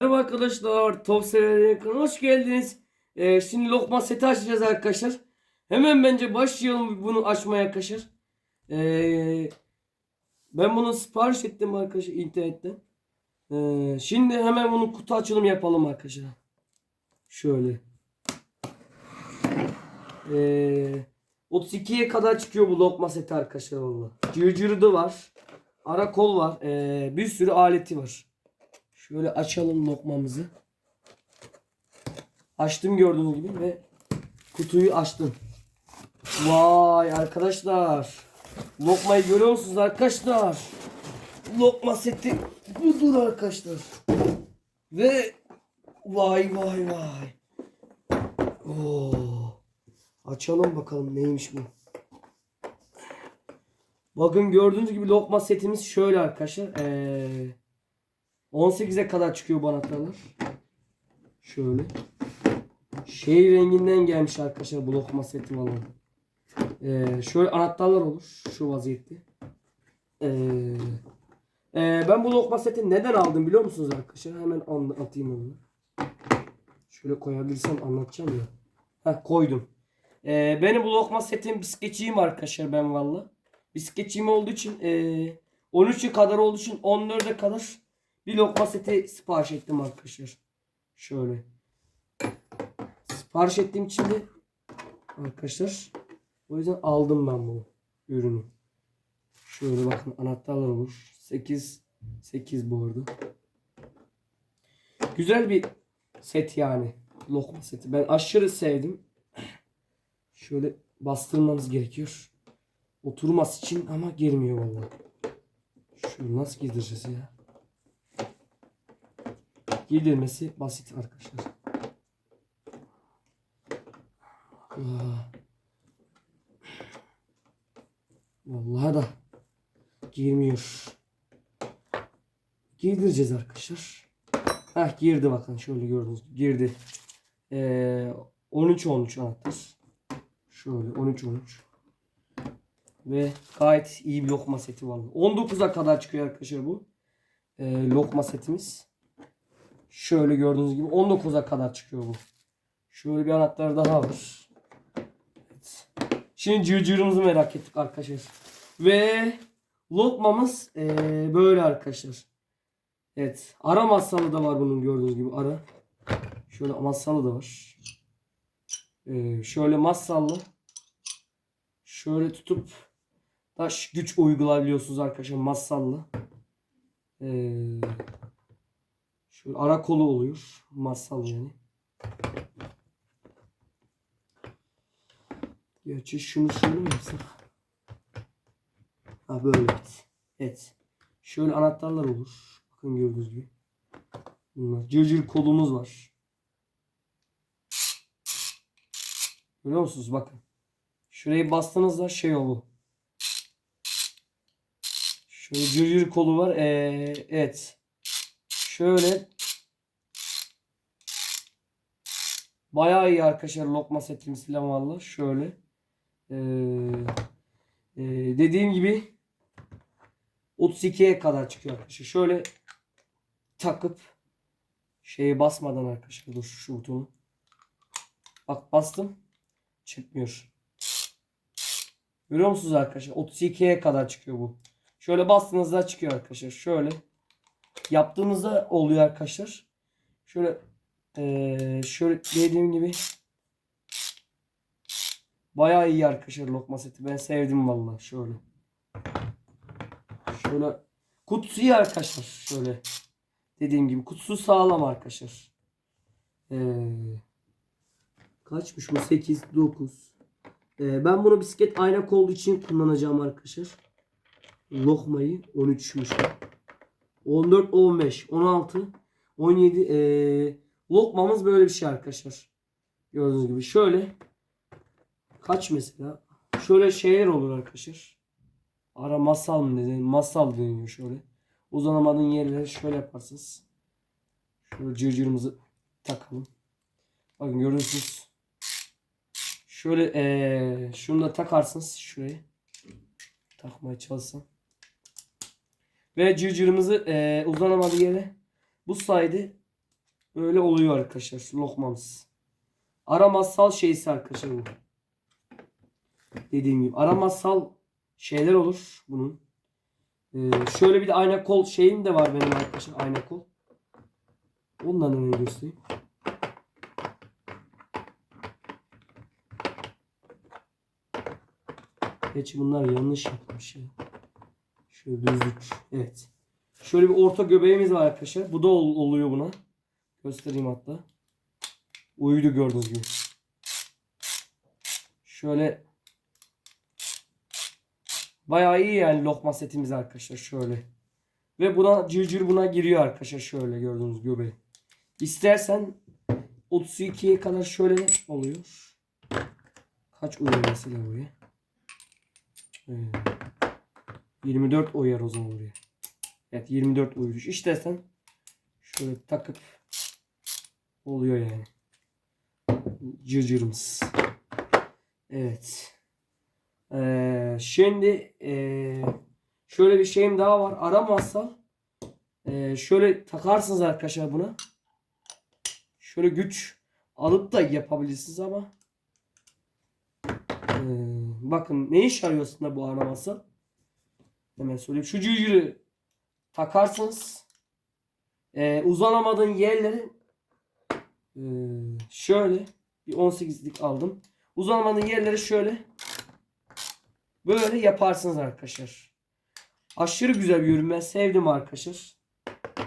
Merhaba arkadaşlar, Top kanalına hoş geldiniz. Ee, şimdi lokma seti açacağız arkadaşlar. Hemen bence başlayalım bunu açmaya arkadaşlar. Ee, ben bunu sipariş ettim arkadaşlar internetten. Ee, şimdi hemen bunu kutu açılımı yapalım arkadaşlar. Şöyle. Ee, 32'ye kadar çıkıyor bu lokma seti arkadaşlar valla. Cırcırı var. Ara kol var. Ee, bir sürü aleti var. Şöyle açalım lokmamızı. Açtım gördüğünüz gibi ve kutuyu açtım. Vay arkadaşlar. Lokmayı görüyor musunuz arkadaşlar? Lokma seti budur arkadaşlar. Ve vay vay vay. Oo. Açalım bakalım neymiş bu. Bakın gördüğünüz gibi lokma setimiz şöyle arkadaşlar. Ee, 18'e kadar çıkıyor bu anahtarlar. Şöyle. Şey renginden gelmiş arkadaşlar bu lokma seti valla. Ee, şöyle anahtarlar olur. Şu vaziyette. Ee, ee, ben bu lokma seti neden aldım biliyor musunuz arkadaşlar? Hemen anlatayım onu. Şöyle koyabilirsem anlatacağım ya. Heh, koydum. Ee, benim bu lokma setim bisikletçiyim arkadaşlar ben valla. Bisikletçiyim olduğu için ee, 13'e kadar olduğu için 14'e kadar bir lokma seti sipariş ettim arkadaşlar. Şöyle. Sipariş ettiğim için de arkadaşlar o yüzden aldım ben bu ürünü. Şöyle bakın anahtarlar olur. 8 8 bu arada. Güzel bir set yani. Lokma seti. Ben aşırı sevdim. Şöyle bastırmanız gerekiyor. Oturması için ama girmiyor vallahi. Şunu nasıl girdireceğiz ya? Giydirmesi basit arkadaşlar. Ah. Vallahi da girmiyor. Giydireceğiz arkadaşlar. Heh girdi bakın şöyle gördünüz. Girdi. Ee, 13 13 anahtar. Şöyle 13 13. Ve gayet iyi bir lokma seti var. 19'a kadar çıkıyor arkadaşlar bu. Ee, lokma setimiz. Şöyle gördüğünüz gibi 19'a kadar çıkıyor bu. Şöyle bir anahtar daha var. Evet. Şimdi cırcırımızı merak ettik arkadaşlar. Ve lokmamız eee, böyle arkadaşlar. Evet. Ara masalı da var bunun gördüğünüz gibi ara. Şöyle masalı da var. Ee, şöyle masallı. Şöyle tutup taş güç uygulayabiliyorsunuz arkadaşlar masallı. Ee, Şöyle ara kolu oluyor. Masal yani. Gerçi şunu şöyle mi yapsak? Ha böyle evet. Evet. Şöyle anahtarlar olur. Bakın gördüğünüz gibi. Bunlar. Cırcır kolumuz var. Görüyor musunuz? Bakın. Şurayı bastığınızda şey olur. Şöyle cırcır kolu var. Ee, evet. Şöyle Bayağı iyi arkadaşlar lokma setimiz falan valla. Şöyle. Ee, e, dediğim gibi 32'ye kadar çıkıyor arkadaşlar. Şöyle takıp şeye basmadan arkadaşlar dur şu butonu. Bak bastım. Çıkmıyor. Görüyor musunuz arkadaşlar? 32'ye kadar çıkıyor bu. Şöyle bastığınızda çıkıyor arkadaşlar. Şöyle yaptığınızda oluyor arkadaşlar. Şöyle ee, şöyle dediğim gibi bayağı iyi arkadaşlar lokma seti. Ben sevdim valla şöyle. Şöyle kutusu iyi arkadaşlar şöyle. Dediğim gibi kutusu sağlam arkadaşlar. Ee, kaçmış bu? 8, 9. Ee, ben bunu bisiklet aynak olduğu için kullanacağım arkadaşlar. Lokmayı 13'müş. 14, 15, 16, 17. Ee, lokmamız böyle bir şey arkadaşlar. Gördüğünüz gibi şöyle kaç mesela şöyle şeyler olur arkadaşlar. Ara masal mı dedi? Masal deniyor şöyle. Uzanamadığın yerlere şöyle yaparsınız. Şöyle cırcırımızı takalım. Bakın görüyorsunuz. Şöyle ee, şunu da takarsınız şuraya. Takmaya çalışsam. Ve cırcırımızı e, uzanamadığı yere bu sayede Böyle oluyor arkadaşlar lokmamız. Aramazsal şeysi arkadaşlar bu. Dediğim gibi aramazsal şeyler olur bunun. Ee, şöyle bir de ayna kol şeyim de var benim arkadaşlar ayna kol. Ondan da göstereyim. Gerçi bunlar yanlış yapmış ya. Düzlük. Evet. Şöyle bir orta göbeğimiz var arkadaşlar. Bu da ol- oluyor buna. Göstereyim hatta. Uydu gördüğünüz gibi. Şöyle bayağı iyi yani lokma setimiz arkadaşlar şöyle. Ve buna cırcır buna giriyor arkadaşlar şöyle gördüğünüz göbeği. İstersen 32'ye kadar şöyle oluyor. Kaç uyuyor mesela buraya? Ee, 24 uyar o zaman buraya. Evet 24 uyuruş. İstersen şöyle takıp oluyor yani. Cırcırımız. Evet. Ee, şimdi ee, şöyle bir şeyim daha var. Aramazsa ee, şöyle takarsınız arkadaşlar buna. Şöyle güç alıp da yapabilirsiniz ama ee, bakın ne iş arıyor aslında bu araması? Hemen söyleyeyim. Şu cücüğü takarsınız. Ee, uzanamadığın yerleri ee, şöyle bir 18'lik aldım. Uzanamadığın yerleri şöyle böyle yaparsınız arkadaşlar. Aşırı güzel bir ürün. Ben sevdim arkadaşlar.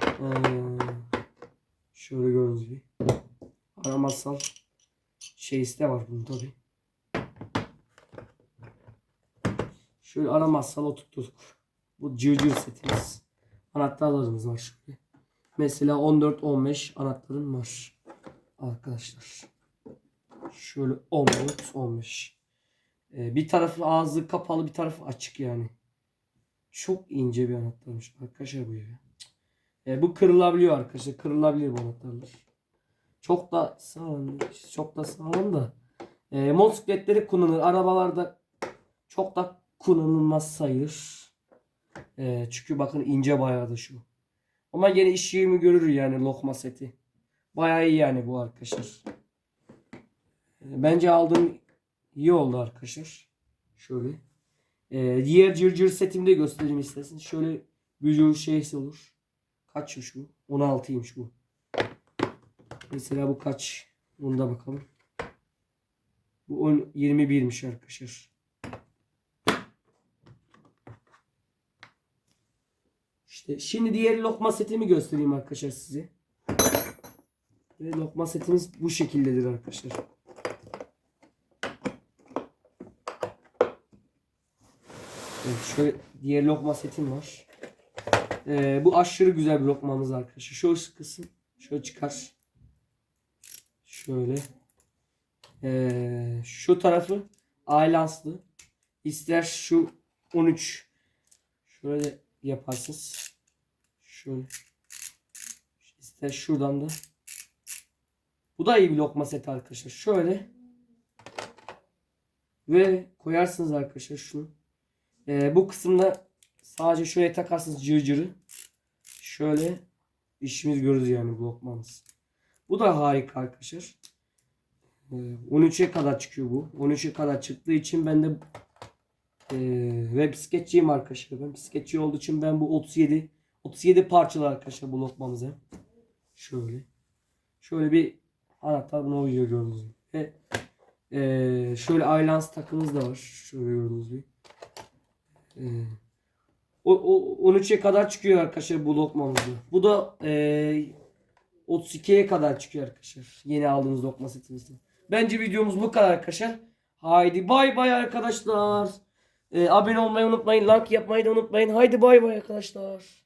Ee, şöyle gördüğünüz gibi. Aramazsal şeysi de var bunun tabi. Şöyle aramazsal oturttuk. Bu cırcır setimiz. Anahtarlarımız var şöyle. Mesela 14-15 anahtarım var. Arkadaşlar. Şöyle 14-15. Ee, bir tarafı ağzı kapalı bir tarafı açık yani. Çok ince bir anahtarmış. Arkadaşlar bu ya. Ee, bu kırılabiliyor arkadaşlar. Kırılabilir bu anahtarlar. Çok da sağlam. Çok da sağlam da. E, motosikletleri kullanılır. Arabalarda çok da kullanılmaz sayılır. E, çünkü bakın ince bayağı da şu. Ama gene işimi görür yani lokma seti. Bayağı iyi yani bu arkadaşlar. E, bence aldığım iyi oldu arkadaşlar. Şöyle. E, diğer cırcır setimde göstereyim istersen. Şöyle büyücü şeysi olur. Kaçmış bu? 16'ymış bu. Mesela bu kaç? Bunu da bakalım. Bu 10, 21'miş arkadaşlar. İşte şimdi diğer lokma setimi göstereyim arkadaşlar size. Ve lokma setimiz bu şekildedir arkadaşlar. Evet, şöyle diğer lokma setim var. Ee, bu aşırı güzel bir lokmamız arkadaşlar. Şu kısım şöyle çıkar. Şöyle. Ee, şu tarafı aylanslı. İster şu 13 şöyle yaparsınız. Şöyle. İster şuradan da. Bu da iyi bir lokma seti arkadaşlar. Şöyle. Ve koyarsınız arkadaşlar şunu. Ee, bu kısımda sadece şuraya takarsınız cırcırı. Şöyle işimiz görürüz yani bu lokmamız. Bu da harika arkadaşlar. Ee, 13'e kadar çıkıyor bu. 13'e kadar çıktığı için ben de e, ve bisikletçiyim arkadaşlar. Ben bisikletçi olduğu için ben bu 37 37 parçalı arkadaşlar bu lokmamızı. Şöyle. Şöyle bir anahtar buna uyuyor gördüğünüz gibi. Ve e, şöyle aylans takımız da var. Şöyle gördüğünüz gibi. E, o, o 13'e kadar çıkıyor arkadaşlar bu lokmamızı. Bu da e, 32'ye kadar çıkıyor arkadaşlar. Yeni aldığımız lokma setimizde. Bence videomuz bu kadar arkadaşlar. Haydi bay bay arkadaşlar. Ee, abone olmayı unutmayın. Like yapmayı da unutmayın. Haydi bay bay arkadaşlar.